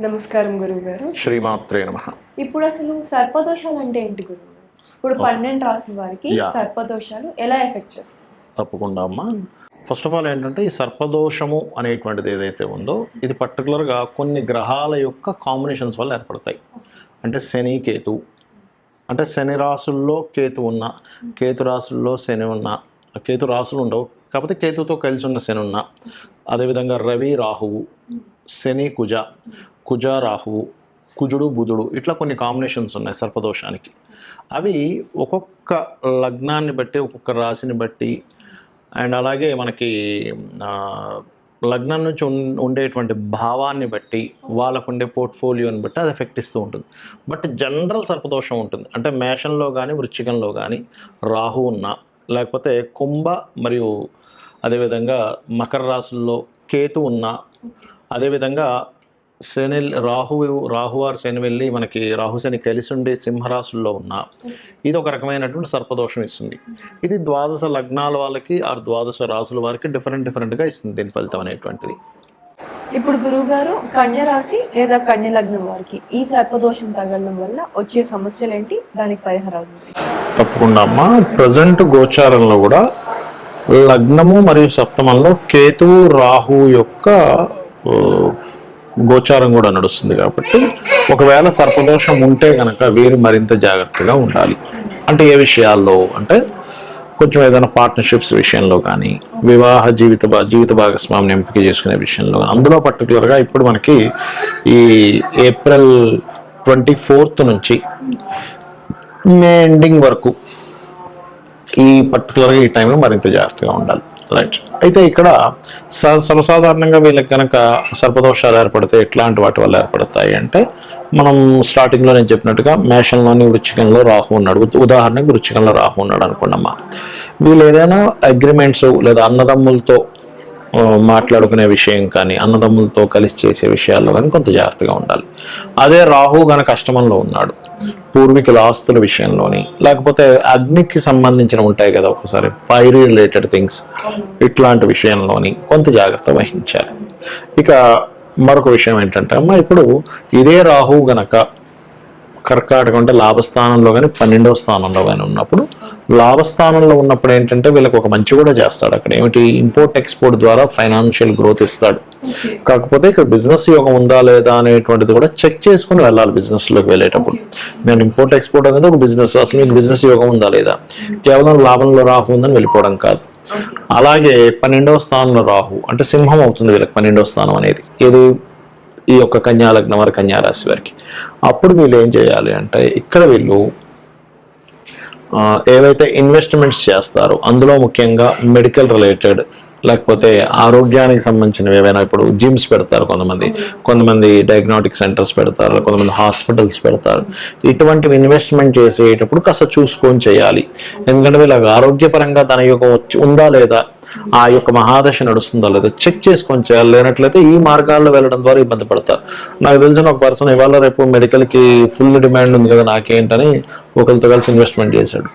నమస్కారం గురువు గారు. శ్రీమాత్రే నమ. ఇప్పుడు అసలు సర్పదోషాలు అంటే ఏంటి గురువు గారు? ఇప్పుడు పన్నెండు రాసుల వారికి. సర్పదోషాలు ఎలా ఎఫెక్ట్ చేస్తాయి? తప్పకుండా అమ్మా. ఫస్ట్ ఆఫ్ ఆల్ ఏంటంటే ఈ సర్పదోషము అనేటువంటిది ఏదైతే ఉందో ఇది పర్టికులర్గా కొన్ని గ్రహాల యొక్క కాంబినేషన్స్ వల్ల ఏర్పడతాయి. అంటే శని కేతు. అంటే శని రాసుల్లో కేతు ఉన్న కేతు రాసుల్లో శని ఉన్న కేతు రాసులు ఉండవు. కాకపోతే కేతుతో కలిసి ఉన్న శని ఉన్న. అదేవిధంగా రవి రాహువు. శని కుజ కుజ రాహువు కుజుడు బుధుడు ఇట్లా కొన్ని కాంబినేషన్స్ ఉన్నాయి సర్పదోషానికి. అవి ఒక్కొక్క లగ్నాన్ని బట్టి ఒక్కొక్క రాశిని బట్టి అండ్ అలాగే మనకి లగ్నం నుంచి ఉండేటువంటి భావాన్ని బట్టి వాళ్ళకు ఉండే పోర్ట్ఫోలియోని బట్టి అది ఎఫెక్ట్ ఇస్తూ ఉంటుంది. బట్ జనరల్ సర్పదోషం ఉంటుంది. అంటే మేషంలో కానీ వృశ్చికంలో కానీ రాహు ఉన్న లేకపోతే కుంభ మరియు అదేవిధంగా మకర రాశుల్లో కేతు ఉన్న అదేవిధంగా శని రాహు రాహువారు శని వెళ్ళి మనకి రాహు శని కలిసి ఉండి సింహరాశుల్లో ఉన్న ఇది ఒక రకమైనటువంటి సర్పదోషం ఇస్తుంది. ఇది ద్వాదశ లగ్నాల వాళ్ళకి ఆ ద్వాదశ రాసుల వారికి డిఫరెంట్ డిఫరెంట్గా ఇస్తుంది దీని ఫలితం అనేటువంటిది. ఇప్పుడు గురువు గారు కన్య రాశి లేదా కన్య లగ్నం వారికి ఈ సర్పదోషం తగలడం వల్ల వచ్చే సమస్యలు ఏంటి దానికి పరిహారాలు? తప్పకుండా అమ్మ. ప్రజెంట్ గోచారంలో కూడా లగ్నము మరియు సప్తమంలో కేతువు రాహు యొక్క గోచారం కూడా నడుస్తుంది కాబట్టి ఒకవేళ సర్పదోషం ఉంటే కనుక వీరు మరింత జాగ్రత్తగా ఉండాలి. అంటే ఏ విషయాల్లో అంటే కొంచెం ఏదైనా పార్ట్నర్షిప్స్ విషయంలో కానీ వివాహ జీవిత భా- జీవిత భాగస్వామిని ఎంపిక చేసుకునే విషయంలో కానీ అందులో పర్టికులర్గా ఇప్పుడు మనకి ఈ ఏప్రిల్ ట్వంటీ ఫోర్త్ నుంచి మే ఎండింగ్ వరకు ఈ పర్టికులర్గా ఈ టైంలో మరింత జాగ్రత్తగా ఉండాలి. రైట్ అయితే ఇక్కడ స- సర్వసాధారణంగా వీళ్ళకి కనుక సర్పదోషాలు ఏర్పడితే ఎట్లాంటి వాటి వల్ల ఏర్పడతాయి అంటే మనం స్టార్టింగ్లో నేను చెప్పినట్టుగా మేషంలోని వృచ్చికంలో రాహు ఉన్నాడు. ఉదాహరణకు వృచ్చికంలో రాహు ఉన్నాడు అనుకున్నమ్మా వీళ్ళు ఏదైనా అగ్రిమెంట్స్ లేదా అన్నదమ్ములతో మాట్లాడుకునే విషయం కానీ అన్నదమ్ములతో కలిసి చేసే విషయాల్లో కానీ కొంత జాగ్రత్తగా ఉండాలి. అదే రాహు గనక అష్టమంలో ఉన్నాడు. పూర్వీకుల ఆస్తుల విషయంలోని లేకపోతే అగ్నికి సంబంధించిన ఉంటాయి కదా ఒకసారి ఫైర్ రిలేటెడ్ థింగ్స్ ఇట్లాంటి విషయంలోని కొంత జాగ్రత్త వహించాలి. ఇక మరొక విషయం ఏంటంటే అమ్మ ఇప్పుడు ఇదే రాహు గనక కర్కాటకం అంటే లాభస్థానంలో కానీ పన్నెండవ స్థానంలో కానీ ఉన్నప్పుడు లాభస్థానంలో ఉన్నప్పుడు ఏంటంటే వీళ్ళకి ఒక మంచి కూడా చేస్తాడు అక్కడ. ఏమిటి? ఇంపోర్ట్ ఎక్స్పోర్ట్ ద్వారా ఫైనాన్షియల్ గ్రోత్ ఇస్తాడు. కాకపోతే ఇక్కడ బిజినెస్ యోగం ఉందా లేదా అనేటువంటిది కూడా చెక్ చేసుకుని వెళ్ళాలి business లోకి వెళ్ళేటప్పుడు. నేను ఇంపోర్ట్ ఎక్స్పోర్ట్ అనేది ఒక బిజినెస్ అసలు మీకు బిజినెస్ యోగం ఉందా లేదా? కేవలం లాభంలో రాహు ఉందని వెళ్ళిపోవడం కాదు. అలాగే పన్నెండవ స్థానంలో రాహు అంటే సింహం అవుతుంది వీళ్ళకి పన్నెండవ స్థానం అనేది. ఏది? ఈ యొక్క కన్యాలగ్నం వారి కన్యారాశి వారికి. అప్పుడు వీళ్ళు ఏం చేయాలి అంటే ఇక్కడ వీళ్ళు ఏవైతే ఇన్వెస్ట్మెంట్స్ చేస్తారో అందులో ముఖ్యంగా మెడికల్ రిలేటెడ్ లేకపోతే ఆరోగ్యానికి సంబంధించినవి ఏవైనా ఇప్పుడు జిమ్స్ పెడతారు కొంతమంది. కొంతమంది డయాగ్నోటిక్ సెంటర్స్ పెడతారు కొంతమంది హాస్పిటల్స్ పెడతారు. ఇటువంటివి ఇన్వెస్ట్మెంట్ చేసేటప్పుడు కాస్త చూసుకొని చేయాలి. ఎందుకంటే వీళ్ళకి ఆరోగ్యపరంగా తన యొక్క వచ్చి- ఉందా లేదా ఆ యొక్క మహాదశ నడుస్తుందో లేదో చెక్ చేసుకొని చేయాలి. లేనట్లయితే ఈ మార్గాల్లో వెళ్ళడం ద్వారా ఇబ్బంది పడతారు. నాకు తెలిసిన ఒక పర్సన్ ఇవాళ రేపు మెడికల్కి ఫుల్ డిమాండ్ ఉంది కదా నాకేంటని ఒకరితో కలిసి ఇన్వెస్ట్మెంట్ చేశాడు.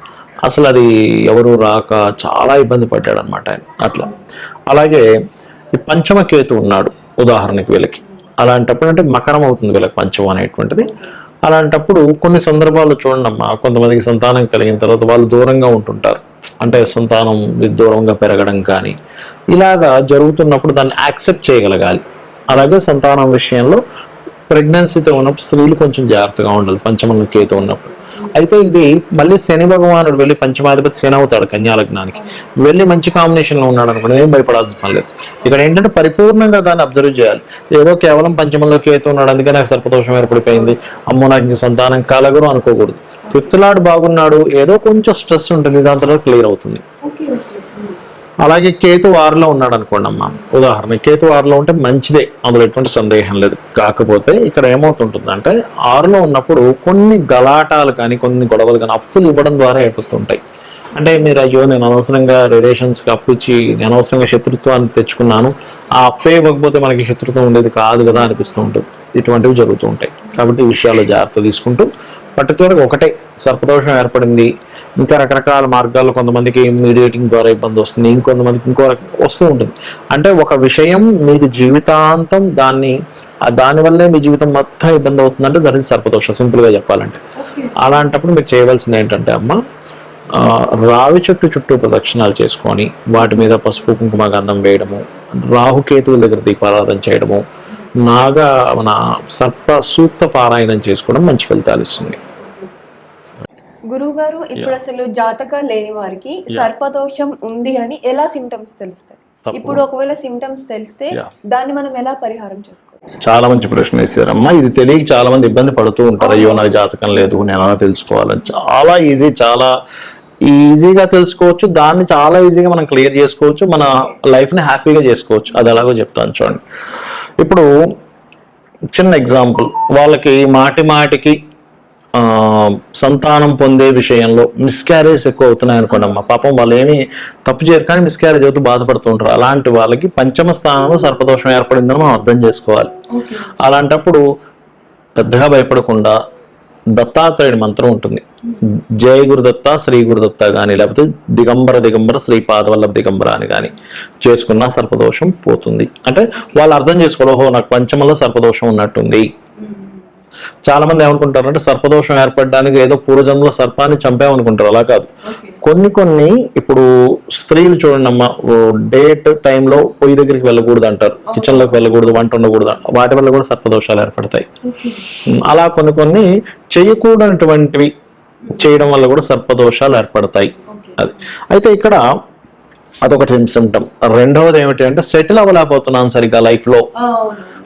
అసలు అది ఎవరు రాక చాలా ఇబ్బంది పడ్డాడు అనమాట ఆయన. అట్లా. అలాగే ఈ పంచమ కేతు ఉన్నాడు ఉదాహరణకి వీళ్ళకి. అలాంటప్పుడు అంటే మకరం అవుతుంది వీళ్ళకి పంచమం అనేటువంటిది. అలాంటప్పుడు కొన్ని సందర్భాల్లో చూడండి అమ్మా కొంతమందికి సంతానం కలిగిన తర్వాత వాళ్ళు దూరంగా ఉంటుంటారు. అంటే సంతానం విదూరంగా పెరగడం కానీ ఇలాగా జరుగుతున్నప్పుడు దాన్ని యాక్సెప్ట్ చేయగలగాలి. అలాగే సంతానం విషయంలో ప్రెగ్నెన్సీతో ఉన్నప్పుడు స్త్రీలు కొంచెం జాగ్రత్తగా ఉండాలి పంచమంలో కేతు ఉన్నప్పుడు అయితే ఇది మళ్ళీ శని భగవానుడు వెళ్ళి పంచమాధిపతి శని అవుతాడు కన్యాలగ్నానికి. వెళ్ళి మంచి కాంబినేషన్లో ఉన్నాడు అనుకోండి ఏం భయపడాల్సిన పని లేదు. ఇక్కడ ఏంటంటే పరిపూర్ణంగా దాన్ని అబ్జర్వ్ చేయాలి. ఏదో కేవలం పంచమంలో కేతు ఉన్నాడు అందుకే నాకు సర్పదోషం ఏర్పడిపోయింది. అమ్మో నాకు ఇంక సంతానం కలగరు అనుకోకూడదు. ఫిఫ్త్ లాడ్ బాగున్నాడు ఏదో కొంచెం స్ట్రెస్ ఉంటుంది దాని తర్వాత క్లియర్ అవుతుంది. అలాగే కేతు ఆరులో ఉన్నాడు అనుకోండి అమ్మ. ఉదాహరణ కేతు ఆరులో ఉంటే మంచిదే అందులో ఎటువంటి సందేహం లేదు. కాకపోతే ఇక్కడ ఏమవుతుంటుందంటే ఆరులో ఉన్నప్పుడు కొన్ని గలాటాలు కానీ కొన్ని గొడవలు కానీ అప్పులు ఇవ్వడం ద్వారా ఏర్పడుతుంటాయి అంటే మీరు అయ్యో నేను అనవసరంగా రిలేషన్స్కి అప్పు ఇచ్చి నేను అనవసరంగా శత్రుత్వాన్ని తెచ్చుకున్నాను. ఆ అప్పే ఇవ్వకపోతే మనకి శత్రుత్వం ఉండేది కాదు కదా అనిపిస్తూ ఉంటుంది. ఇటువంటివి జరుగుతూ ఉంటాయి. కాబట్టి ఈ విషయాల్లో జాగ్రత్త తీసుకుంటూ పర్టికులర్గా ఒకటే సర్పదోషం ఏర్పడింది. ఇంకా రకరకాల మార్గాలు కొంతమందికి మీడియేటింగ్ ద్వారా ఇబ్బంది వస్తుంది. ఇంకొంతమందికి ఇంకో వస్తూ ఉంటుంది. అంటే ఒక విషయం మీకు జీవితాంతం దాన్ని దానివల్లే మీ జీవితం మొత్తం ఇబ్బంది అవుతుందంటే దట్ ఇస్ సర్పదోషం. సింపుల్గా చెప్పాలంటే. అలాంటప్పుడు మీరు చేయవలసింది ఏంటంటే అమ్మ రావి చెట్టు చుట్టూ ప్రదక్షిణాలు చేసుకొని వాటి మీద పసుపు కుంకుమ గంధం వేయడము రాహుకేతువుల దగ్గర దీపారాధన చేయడము నాగా మన సర్ప సూక్త పారాయణం చేసుకోవడం మంచి ఫలితాలు ఇస్తుంది. గురువు గారు ఇప్పుడు అసలు జాతకం లేని వారికి సర్పదోషం ఉంది అని ఎలా సిమ్టమ్స్ తెలుస్తాయి. ఇప్పుడు ఒకవేళ సిమ్టమ్స్ తెలిస్తే. దాన్ని మనం ఎలా పరిహారం చేసుకోవచ్చు? చాలా మంచి ప్రశ్న వేశారమ్మా. ఇది తెలియక చాలా మంది ఇబ్బంది పడుతూ ఉంటారు. అయ్యో నాకు జాతకం లేదు నేను ఎలా తెలుసుకోవాలని. చాలా ఈజీ చాలా ఈజీగా తెలుసుకోవచ్చు. దాన్ని చాలా ఈజీగా మనం క్లియర్ చేసుకోవచ్చు. మన లైఫ్ని హ్యాపీగా చేసుకోవచ్చు. అది ఎలాగో చెప్తాను చూడండి. ఇప్పుడు చిన్న ఎగ్జాంపుల్ వాళ్ళకి మాటి మాటికి సంతానం పొందే విషయంలో మిస్క్యారేజ్ ఎక్కువ అవుతున్నాయి అనుకోండి అమ్మ పాపం వాళ్ళు ఏమి తప్పు చేయరు కానీ మిస్క్యారేజ్ అవుతూ బాధపడుతూ ఉంటారు అలాంటి వాళ్ళకి పంచమ స్థానంలో సర్పదోషం ఏర్పడిందని మనం అర్థం చేసుకోవాలి. అలాంటప్పుడు పెద్దగా భయపడకుండా దత్తాత్రేయుడి మంత్రం ఉంటుంది. జయ గురుదత్త శ్రీ గురుదత్త కానీ లేకపోతే దిగంబర దిగంబర శ్రీ పాదవల్లభ దిగంబర అని కానీ చేసుకున్న సర్పదోషం పోతుంది. అంటే వాళ్ళు అర్థం చేసుకోవాలి ఓహో నాకు పంచమంలో సర్పదోషం ఉన్నట్టుంది. చాలా మంది ఏమనుకుంటారు అంటే సర్పదోషం ఏర్పడడానికి ఏదో పూర్వజన్మలో సర్పాన్ని చంపామనుకుంటారు అలా కాదు. కొన్ని కొన్ని ఇప్పుడు స్త్రీలు చూడండి అమ్మ డేట్ టైంలో పొయ్యి దగ్గరికి వెళ్ళకూడదు అంటారు. కిచెన్లోకి వెళ్ళకూడదు వంట ఉండకూడదు. వాటి వల్ల కూడా సర్పదోషాలు ఏర్పడతాయి. అలా కొన్ని కొన్ని చేయకూడనటువంటివి చేయడం వల్ల కూడా సర్పదోషాలు ఏర్పడతాయి. అది. అయితే ఇక్కడ అదొకటి సిమ్టమ్. రెండవది ఏమిటి అంటే సెటిల్ అవ్వలేకపోతున్నాను సరిగ్గా లైఫ్లో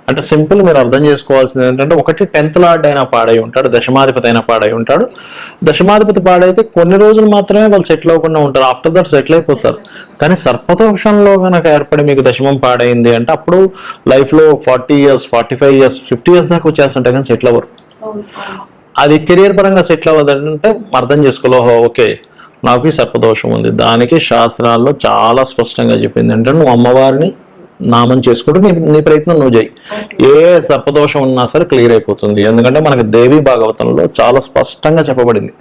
అంటే సింపుల్ మీరు అర్థం చేసుకోవాల్సింది ఏంటంటే ఒకటి టెన్త్ లార్డ్ అయినా పాడై ఉంటాడు దశమాధిపతి అయినా పాడై ఉంటాడు. దశమాధిపతి పాడైతే కొన్ని రోజులు మాత్రమే వాళ్ళు సెటిల్ అవ్వకుండా ఉంటారు. ఆఫ్టర్ దట్ సెటిల్ అయిపోతారు. కానీ సర్పదోషంలో కనుక ఏర్పడి మీకు దశమం పాడైంది అంటే అప్పుడు లైఫ్లో forty years forty five years fifty years దాకా వచ్చేస్తుంటాయి కానీ సెటిల్ అవ్వరు. అది కెరియర్ పరంగా సెటిల్ అవ్వదంటే అర్థం చేసుకోలేహో ఓకే నాకు ఈ సర్పదోషం ఉంది. దానికి శాస్త్రాల్లో చాలా స్పష్టంగా చెప్పింది అంటే నువ్వు అమ్మవారిని నామం చేసుకుంటూ నీ నీ ప్రయత్నం నువ్వు చేయి. ఏ సర్పదోషం ఉన్నా సరే క్లియర్ అయిపోతుంది. ఎందుకంటే మనకి దేవి భాగవతంలో చాలా స్పష్టంగా చెప్పబడింది.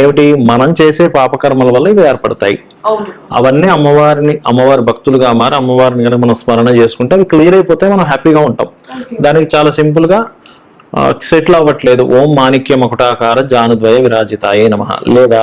ఏమిటి? మనం చేసే పాపకర్మల వల్ల ఇవి ఏర్పడతాయి. అవును. అవన్నీ అమ్మవారిని అమ్మవారి భక్తులుగా మారి అమ్మవారిని కనుక మనం స్మరణ చేసుకుంటే అవి క్లియర్ అయిపోతే మనం హ్యాపీగా ఉంటాం. దానికి చాలా సింపుల్గా సెటిల్ అవ్వట్లేదు. ఓం మాణిక్య మకుటాకార జానుద్వయ విరాజితాయే నమ లేదా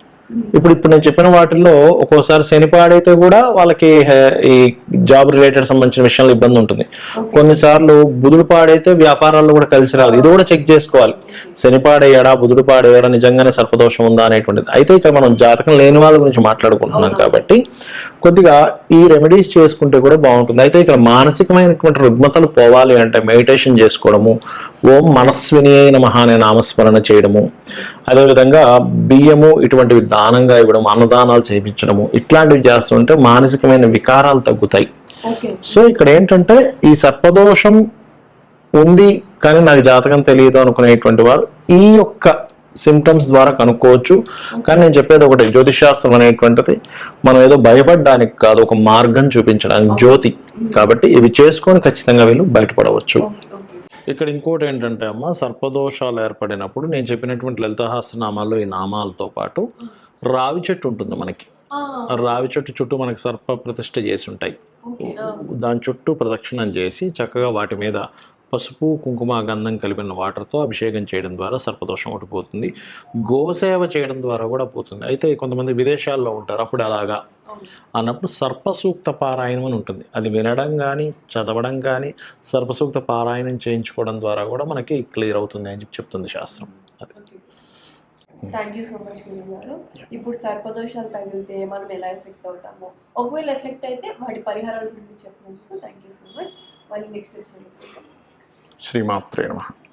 ఇప్పుడు ఇప్పుడు నేను చెప్పిన వాటిల్లో ఒక్కోసారి శని పాడైతే కూడా వాళ్ళకి ఈ జాబ్ రిలేటెడ్ సంబంధించిన విషయంలో ఇబ్బంది ఉంటుంది. కొన్నిసార్లు బుధుడు పాడైతే వ్యాపారాల్లో కూడా కలిసి రాదు. ఇది కూడా చెక్ చేసుకోవాలి. శని పాడయ్యాడా బుధుడు పాడయ్యాడా నిజంగానే సర్పదోషం ఉందా అనేటువంటిది. అయితే ఇక్కడ మనం జాతకం లేని వాళ్ళ గురించి మాట్లాడుకుంటున్నాం కాబట్టి కొద్దిగా ఈ రెమెడీస్ చేసుకుంటే కూడా బాగుంటుంది. అయితే ఇక్కడ మానసికమైనటువంటి రుగ్మతలు పోవాలి అంటే మెడిటేషన్ చేసుకోవడము ఓం మనస్విని నమః అనే నామస్మరణ చేయడము అదేవిధంగా బియ్యము ఇటువంటివి దానంగా ఇవ్వడం అన్నదానాలు చేయించడము ఇట్లాంటివి చేస్తుంటే మానసికమైన వికారాలు తగ్గుతాయి. సో ఇక్కడ ఏంటంటే ఈ సర్పదోషం ఉంది కానీ నాకు జాతకం తెలియదు అనుకునేటువంటి వారు ఈ యొక్క సిమ్టమ్స్ ద్వారా కనుక్కోవచ్చు. కానీ నేను చెప్పేది ఒకటి జ్యోతిషాస్త్రం అనేటువంటిది మనం ఏదో భయపడడానికి కాదు ఒక మార్గం చూపించడానికి జ్యోతి. కాబట్టి ఇవి చేసుకొని ఖచ్చితంగా వీళ్ళు బయటపడవచ్చు. ఇక్కడ ఇంకోటి ఏంటంటే అమ్మ సర్పదోషాలు ఏర్పడినప్పుడు నేను చెప్పినటువంటి లలితహాస్యనామాల్లో ఈ నామాలతో పాటు రావి చెట్టు ఉంటుంది మనకి. ఆ. రావి చెట్టు చుట్టూ మనకి సర్ప ప్రతిష్ఠ చేసి ఉంటాయి. దాని చుట్టూ ప్రదక్షిణం చేసి చక్కగా వాటి మీద పసుపు కుంకుమ గంధం కలిపిన వాటర్తో అభిషేకం చేయడం ద్వారా సర్పదోషం ఒకటి పోతుంది. గోసేవ చేయడం ద్వారా కూడా పోతుంది. అయితే కొంతమంది విదేశాల్లో ఉంటారు అప్పుడు అలాగా అన్నప్పుడు సర్పసూక్త పారాయణం అని ఉంటుంది. అది వినడం కానీ చదవడం కానీ సర్పసూక్త పారాయణం చేయించుకోవడం ద్వారా కూడా మనకి క్లియర్ అవుతుంది అని చెప్పి చెప్తుంది శాస్త్రం. అది. థ్యాంక్ యూ సో మచ్ గారు. ఇప్పుడు సర్పదోషాలు తగిలితే మనం ఎలా ఎఫెక్ట్ అవుతామో? ఒకవేళ ఎఫెక్ట్ అయితే వాటి పరిహారాల గురించి చెప్పినందుకు థ్యాంక్ యూ సో మచ్ మళ్ళీ నెక్స్ట్ ఎపిసోడ్ శ్రీమాత్రే నమః